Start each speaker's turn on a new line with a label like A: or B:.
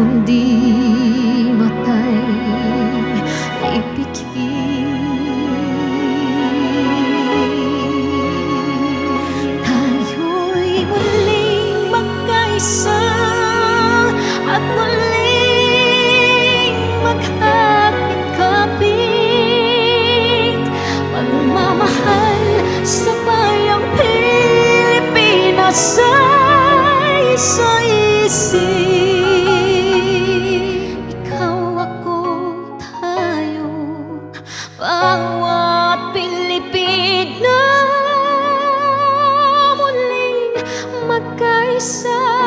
A: kundi matay na Tayo'y muling magkaisa at muling maghapit-kapit. Pagmamahal sa bayang Pilipinas ay sa isip Bawat pilipid na muling magkaisa.